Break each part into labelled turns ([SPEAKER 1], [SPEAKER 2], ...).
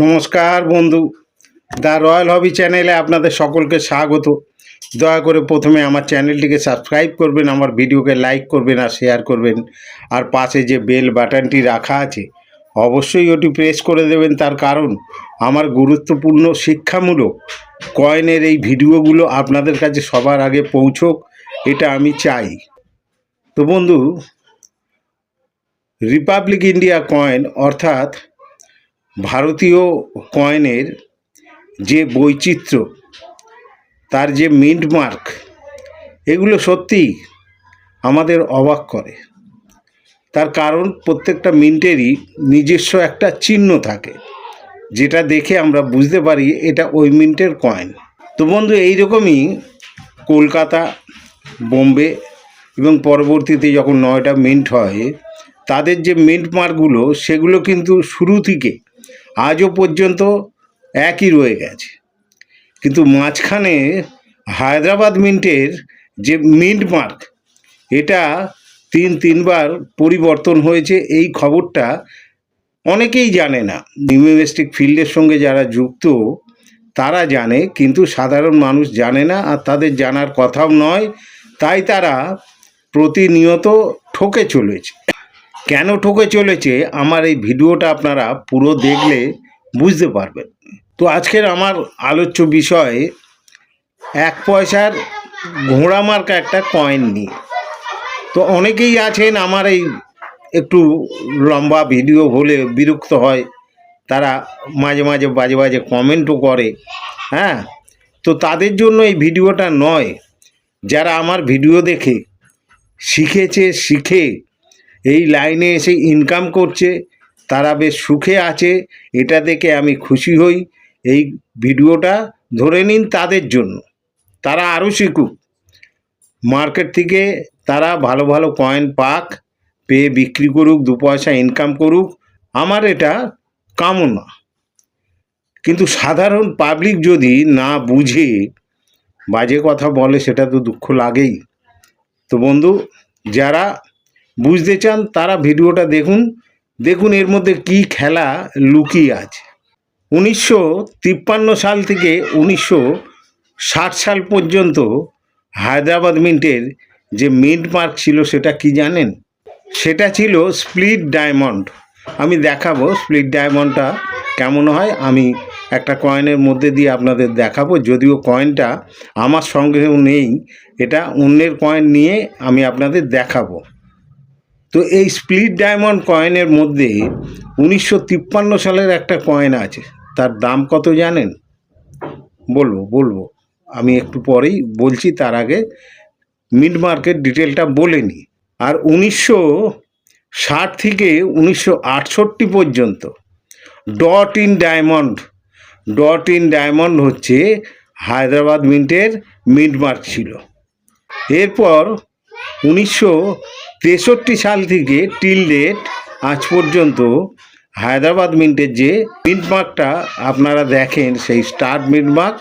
[SPEAKER 1] নমস্কার বন্ধু। The royal হবি চ্যানেলে আপনাদের সকলকে স্বাগত। দয়া করে প্রথমে আমার চ্যানেলটিকে সাবস্ক্রাইব করবেন, আমার ভিডিওকে লাইক করবেন আর শেয়ার করবেন। আর পাশে যে বেল বাটনটি রাখা আছে, অবশ্যই ওটি প্রেস করে দেবেন। তার কারণ, আমার গুরুত্বপূর্ণ শিক্ষামূলক কয়েনের এই ভিডিওগুলো আপনাদের কাছে সবার আগে পৌঁছোক, এটা আমি চাই। তো বন্ধু, রিপাবলিক ইন্ডিয়া কয়েন অর্থাৎ ভারতীয় কয়েনের যে বৈচিত্র্য, তার যে মিন্ট মার্ক, এগুলো সত্যিই আমাদের অবাক করে। তার কারণ, প্রত্যেকটা মিন্টেরই নিজস্ব একটা চিহ্ন থাকে, যেটা দেখে আমরা বুঝতে পারি এটা ওই মিন্টের কয়েন। তো বন্ধু, এইরকমই কলকাতা, বোম্বে এবং পরবর্তীতে যখন নয়টা মিন্ট হয়, তাদের যে মিন্ট মার্কগুলো, সেগুলো কিন্তু শুরু থেকে আজও পর্যন্ত একই রয়ে গেছে। কিন্তু মাঝখানে হায়দ্রাবাদ মিন্টের যে মিন্ট মার্ক, এটা তিন তিনবার পরিবর্তন হয়েছে, এই খবরটা অনেকেই জানে না। নিউমেস্টিক ফিল্ডের সঙ্গে যারা যুক্ত, তারা জানে, কিন্তু সাধারণ মানুষ জানে না আর তাদের জানার কথাও নয়। তাই তারা প্রতিনিয়ত ঠকে চলেছে। কেন ঠকে চলেছে আমার এই ভিডিওটা আপনারা পুরো দেখলে বুঝতে পারবেন। তো আজকের আমার আলোচ্য বিষয়, এক পয়সার ঘোড়া মার্কা একটা কয়েন নিয়ে। তো অনেকেই আছেন আমার এই একটু লম্বা ভিডিও হলে বিরক্ত হয়, তারা মাঝে মাঝে বাজে বাজে কমেন্টও করে হ্যাঁ? তো তাদের জন্য এই ভিডিওটা নয়, যারা আমার ভিডিও দেখে, শিখেছে, শিখে এই লাইনে এসে ইনকাম করছে, তারা বেশ সুখে আছে, এটা দেখে আমি খুশি হই। এই ভিডিওটা ধরে নিন তাদের জন্য। তারা আরও শিখুক। মার্কেট থেকে তারা ভালো ভালো কয়েন পাক, পেয়ে বিক্রি করুক, দু পয়সা ইনকাম করুক, আমার এটা কামনা। কিন্তু সাধারণ পাবলিক যদি না বুঝে, বাজে কথা বলে সেটা তো দুঃখ লাগেই। তো বন্ধু, যারা বুঝতে চান, তারা ভিডিওটা দেখুন। দেখুন এর মধ্যে কি খেলা লুকিয়ে আছে। উনিশশো তিপ্পান্ন সাল থেকে উনিশশো ষাট সাল পর্যন্ত হায়দ্রাবাদ মিন্টের যে মিন্ট মার্ক ছিল সেটা কি জানেন? সেটা ছিল স্প্লিট ডায়মন্ড। আমি দেখাবো স্প্লিট ডায়মন্ডটা কেমন হয়। আমি একটা কয়েনের মধ্যে দিয়ে আপনাদের দেখাবো। যদিও কয়েনটা আমার সঙ্গেও নেই, এটা অন্যের কয়েন নিয়ে আমি আপনাদের দেখাবো। তো এই স্প্লিট ডায়মন্ড কয়েনের মধ্যে উনিশশো তিপ্পান্ন সালের একটা কয়েন আছে। তার দাম কত জানেন? বলব বলব। আমি একটু পরেই বলছি, তার আগে মিড মার্কেট ডিটেলটা বলে নিই আর উনিশশো ষাট থেকে উনিশশো আটষট্টি পর্যন্ত dot in diamond dot in diamond হচ্ছে হায়দ্রাবাদ মিন্টের মিড মার্ক ছিল। এরপর উনিশশো তেষট্টি সাল থেকে টিল ডেট আজ পর্যন্ত হায়দ্রাবাদ মিন্টের যে মিন্টমার্কটা আপনারা দেখেন, সেই স্টার্ট মিন্টমার্ক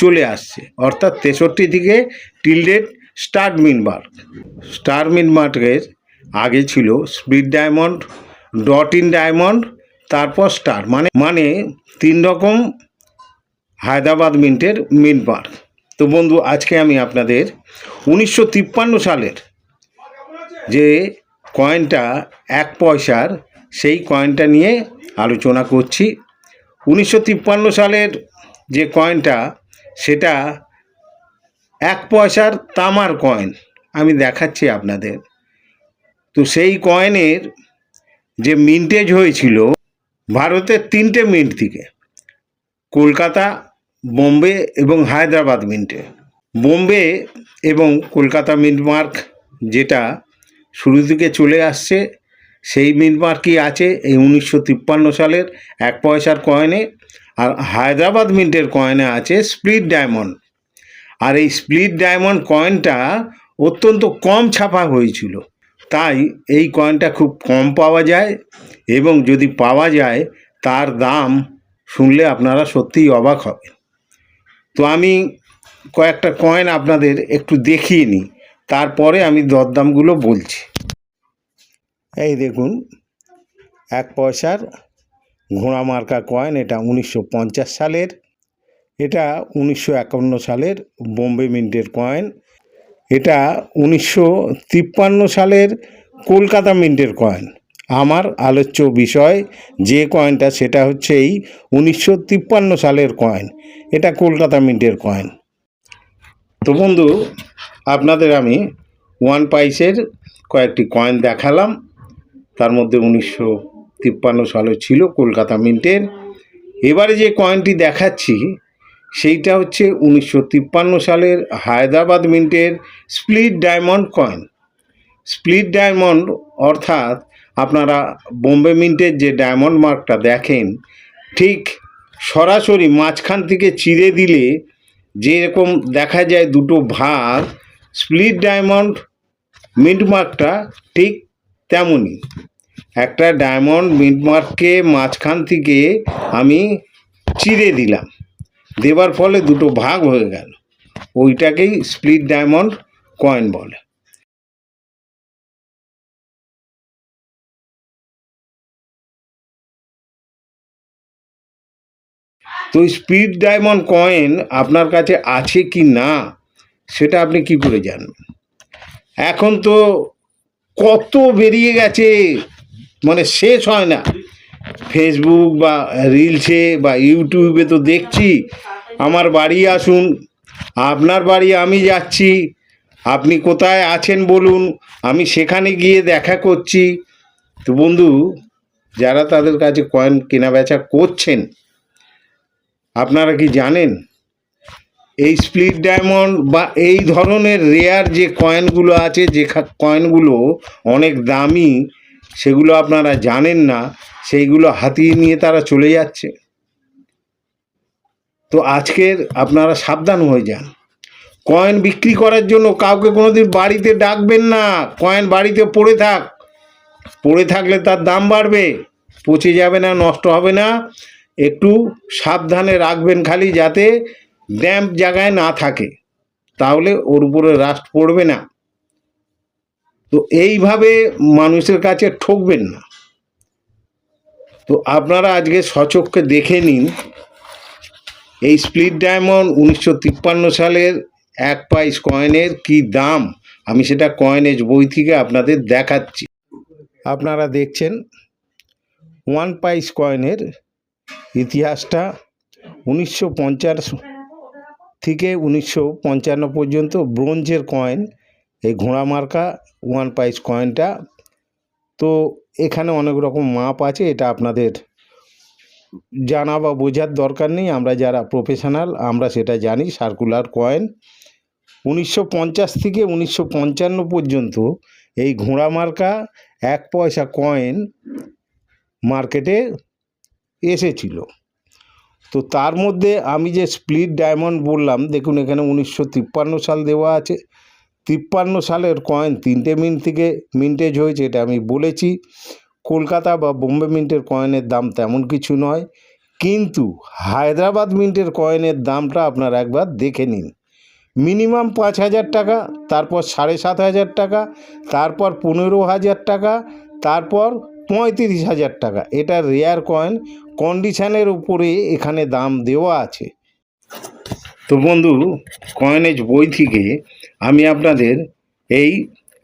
[SPEAKER 1] চলে আসছে। অর্থাৎ তেষট্টি থেকে till date start mint mark star mint মার্কের আগে ছিল speed diamond, dot in diamond, তারপর স্টার। মানে মানে তিন রকম হায়দ্রাবাদ মিন্টের মিন্ট মার্ক তো বন্ধু, আজকে আমি আপনাদের উনিশশো তিপ্পান্ন সালের যে কয়েনটা এক পয়সার, সেই কয়েনটা নিয়ে আলোচনা করছি। উনিশশো তিপ্পান্ন সালের যে কয়েনটা সেটা এক পয়সার তামার কয়েন আমি দেখাচ্ছি আপনাদের। তো সেই কয়েনের যে মিন্টেজ হয়েছিল, ভারতের তিনটে মিন্ট থেকে, কলকাতা, বোম্বে এবং হায়দ্রাবাদ মিন্টে বোম্বে এবং কলকাতা মিন্ট মার্ক যেটা শুরু থেকে চলে আসছে, সেই মিন্ট মার্কই আছে, এই উনিশশো তিপ্পান্ন সালের, এক পয়সার কয়েনে আর হায়দ্রাবাদ মিন্টের কয়েনে আছে স্প্লিট ডায়মন্ড আর এই স্প্লিট ডায়মন্ড কয়েনটা অত্যন্ত কম ছাপা হয়েছিল, তাই এই কয়েনটা খুব কম পাওয়া যায় এবং যদি পাওয়া যায়, তার দাম শুনলে আপনারা সত্যিই অবাক হবেন। তো আমি কয়েকটা কয়েন আপনাদের একটু দেখিয়ে নিই। তারপরে আমি দরদামগুলো বলছি। এই দেখুন, এক পয়সার ঘোড়া মার্কা কয়েন, এটা উনিশশো পঞ্চাশ সালের, এটা উনিশশো একান্ন সালের বোম্বে মিন্টের কয়েন, এটা উনিশশো তিপ্পান্ন সালের কলকাতা মিন্টের কয়েন। আমার আলোচ্য বিষয় যে কয়েনটা, সেটা হচ্ছে এই উনিশশো তিপ্পান্ন সালের কয়েন, এটা কলকাতা মিন্টের কয়েন। তো বন্ধু আপনাদের আমি ওয়ান পাইসের কয়েকটি কয়েন দেখালাম। তার মধ্যে উনিশশো তিপ্পান্ন সালে ছিল কলকাতা মিন্টের। এবারে যে কয়েনটি দেখাচ্ছি, সেইটা হচ্ছে উনিশশো তিপ্পান্ন সালের Hyderabad মিন্টের split diamond coin. Split diamond অর্থাৎ আপনারা বোম্বে মিন্টের যে ডায়মন্ড মার্কটা দেখেন, ঠিক সরাসরি মাঝখান থেকে চিরে দিলে যেরকম দেখা যায় দুটো ভাগ স্প্লিট ডায়মন্ড মিন্ট মার্কটা ঠিক তেমনই। একটা ডায়মন্ড মিন্ট মার্ককে মাঝখান থেকে আমি চিরে দিলাম। দেবার ফলে দুটো ভাগ হয়ে গেল। ওইটাকেই স্প্লিট ডায়মন্ড কয়েন বলে। তো স্পিড ডায়মন্ড কয়েন আপনার কাছে আছে কি না? সেটা আপনি কি করে জানবেন এখন তো কত বেরিয়ে গেছে মানে শেষ হয় না। ফেসবুক বা রিলসে বা ইউটিউবে তো দেখছি, আমার বাড়ি আসুন, আপনার বাড়ি আমি যাচ্ছি, আপনি কোথায় আছেন বলুন, আমি সেখানে গিয়ে দেখা করছি। তো বন্ধু, যারা তাদের কাছে কয়েন কেনা বেচা করছেন, আপনারা কি জানেন? এই স্প্লিট ডায়মন্ড বা এই ধরনের রেয়ার যে কয়েনগুলো আছে, যে কয়েনগুলো অনেক দামি, সেগুলো আপনারা জানেন না, সেইগুলো হাতিয়ে নিয়ে তারা চলে যাচ্ছে। তো আজকের আপনারা সাবধান হয়ে যান। কয়েন বিক্রি করার জন্য কাউকে কোনোদিন বাড়িতে ডাকবেন না। কয়েন বাড়িতে পড়ে থাক। পড়ে থাকলে তার দাম বাড়বে, পচে যাবে না, নষ্ট হবে না। একটু সাবধানে রাখবেন খালি যাতে ড্যাম্প জায়গায় না থাকে, তাহলে ওর উপরে রাস্ট পড়বে না। তো এইভাবে মানুষের কাছে ঠকবেন না। তো আপনারা আজকে সচক্ষে দেখে নিন, এই স্প্লিট ডায়মন্ড উনিশশো তিপ্পান্ন সালের এক পাইস কয়েনের কি দাম? আমি সেটা কয়েনেজ বই থেকে আপনাদের দেখাচ্ছি। আপনারা দেখছেন, ওয়ান পাইস কয়েনের ইতিহাসটা উনিশশো পঞ্চাশ থেকে উনিশশো পঞ্চান্ন পর্যন্ত ব্রোঞ্জের কয়েন, এই ঘোড়া মার্কা, ওয়ান পাইস কয়েনটা। তো এখানে অনেক রকম মাপ আছে, এটা আপনাদের জানা বা বোঝার দরকার নেই। আমরা যারা প্রফেশনাল আমরা সেটা জানি সার্কুলার কয়েন উনিশশো পঞ্চাশ থেকে উনিশশো পঞ্চান্ন পর্যন্ত এই ঘোড়া মার্কা, এক পয়সা কয়েন মার্কেটে এসেছিল। তো তার মধ্যে আমি যে স্প্লিট ডায়মন্ড বললাম, দেখুন এখানে উনিশশো তিপ্পান্ন সাল দেওয়া আছে। তিপ্পান্ন সালের কয়েন তিনটে মিন্ট থেকে মিন্টেজ হয়েছে, এটা আমি বলেছি। কলকাতা বা বোম্বে মিন্টের কয়েনের দাম তেমন কিছু নয়, কিন্তু হায়দ্রাবাদ মিন্টের কয়েনের দামটা আপনারা একবার দেখে নিন। মিনিমাম পাঁচ হাজার টাকা, তারপর সাড়ে সাত হাজার টাকা, তারপর পনেরো হাজার টাকা, তারপর পঁয়ত্রিশ হাজার টাকা। এটা রেয়ার কয়েন কন্ডিশনের উপরে এখানে দাম দেওয়া আছে। তো বন্ধু কয়েনেজ বই থেকে আমি আপনাদের এই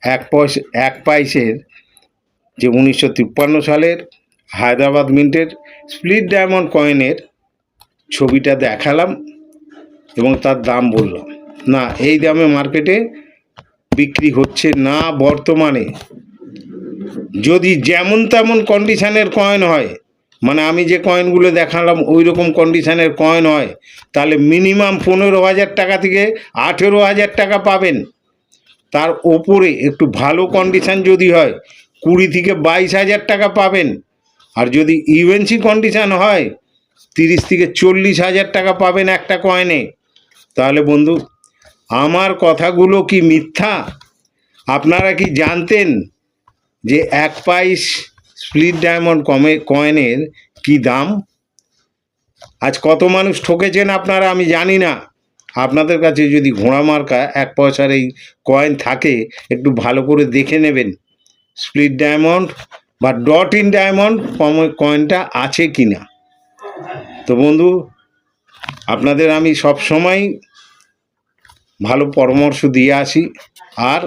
[SPEAKER 1] এক পয়সা, এক পাইসের যে উনিশশো তিপ্পান্ন সালের হায়দ্রাবাদ মিন্টের স্প্লিট ডায়মন্ড কয়েনের ছবিটা দেখালাম এবং তার দাম বললাম। না, এই দামে মার্কেটে বিক্রি হচ্ছে না বর্তমানে। যদি যেমন তেমন কন্ডিশনের কয়েন হয় মানে আমি যে কয়েনগুলো দেখালাম ওই রকম কন্ডিশনের কয়েন হয়, তাহলে মিনিমাম পনেরো হাজার টাকা থেকে আঠেরো হাজার টাকা পাবেন। তার ওপরে একটু ভালো কন্ডিশান যদি হয়, কুড়ি থেকে বাইশ হাজার টাকা পাবেন। আর যদি ইউএনসি কন্ডিশান হয়, তিরিশ থেকে চল্লিশ হাজার টাকা পাবেন একটা কয়েনে তাহলে বন্ধু, আমার কথাগুলো কি মিথ্যা? আপনারা কি জানতেন? যে এক পাইস স্প্লিট ডায়মন্ড কমে, কয়েনের কি দাম? আজ কত মানুষ ঠকেছেন আপনারা আমি জানি না। আপনাদের কাছে যদি ঘোড়া মার্কা এক পয়সার এই কয়েন থাকে, একটু ভালো করে দেখে নেবেন। স্প্লিট ডায়মন্ড বা ডট ইন ডায়মন্ড কয়েনটা আছে কি না তো বন্ধু, আপনাদের আমি সব সময় ভালো পরামর্শ দিয়ে আসি। আর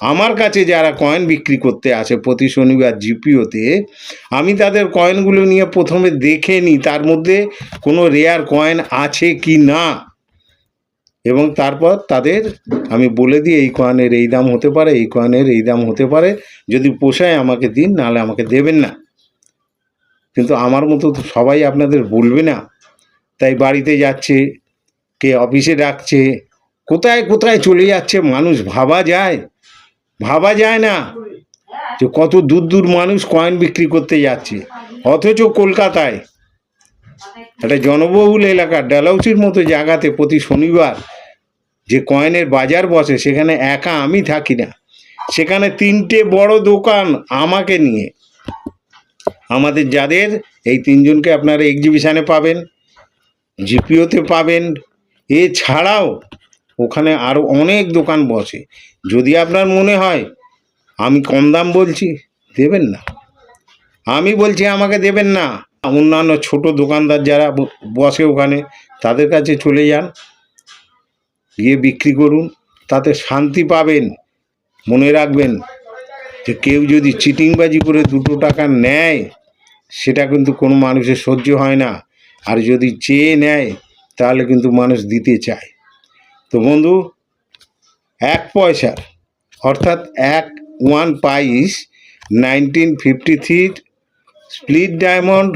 [SPEAKER 1] আমার কাছে যারা কয়েন বিক্রি করতে আসে প্রতি শনিবার জিপিওতে, আমি তাদের কয়েনগুলো নিয়ে প্রথমে দেখে নিই তার মধ্যে কোনো রেয়ার কয়েন আছে কি না? এবং তারপর তাদের আমি বলে দিই, এই কয়েনের এই দাম হতে পারে, এই কয়েনের এই দাম হতে পারে, যদি পোষায় আমাকে দিন, নাহলে আমাকে দেবেন না। কিন্তু আমার মতো তো সবাই আপনাদের বলবে না। তাই বাড়িতে যাচ্ছে, কে অফিসে ডাকছে কোথায় কোথায় চলে যাচ্ছে মানুষ ভাবা যায় ভাবা যায় না যে কত দূর দূর মানুষ কয়েন বিক্রি করতে যাচ্ছে, অথচ কলকাতায় একটা জনবহুল এলাকা ডালাউচির মতো জায়গাতে প্রতি শনিবার যে কয়েনের বাজার বসে সেখানে একা আমি থাকি না। সেখানে তিনটে বড় দোকান আমাকে নিয়ে। আমাদের যাদের, এই তিনজনকে আপনারা এক্সিবিশানে পাবেন জিপিওতে পাবেন। এছাড়াও ওখানে আরও অনেক দোকান বসে। যদি আপনার মনে হয়, আমি কম দাম বলছি, দেবেন না। আমি বলছি আমাকে দেবেন না। অন্যান্য ছোট দোকানদার যারা বসে ওখানে, তাদের কাছে চলে যান। গিয়ে বিক্রি করুন। তাতে শান্তি পাবেন। মনে রাখবেন যে কেউ যদি চিটিংবাজি করে দুটো টাকা নেয়, সেটা কিন্তু কোনো মানুষের সহ্য হয় না। আর যদি চেয়ে নেয়, তাহলে কিন্তু মানুষ দিতে চায়। তো বন্ধু, এক পয়সার, অর্থাৎ এক one pice nineteen fifty three split diamond,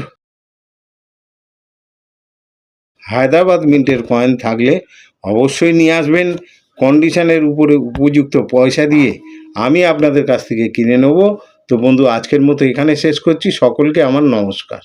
[SPEAKER 1] Hyderabad মিন্টের coin থাকলে অবশ্যই নিয়ে আসবেন। কন্ডিশনের উপরে উপযুক্ত পয়সা দিয়ে আমি আপনাদের কাছ থেকে কিনে নেব। তো বন্ধু, আজকের মতো এখানে শেষ করছি। সকলকে আমার নমস্কার।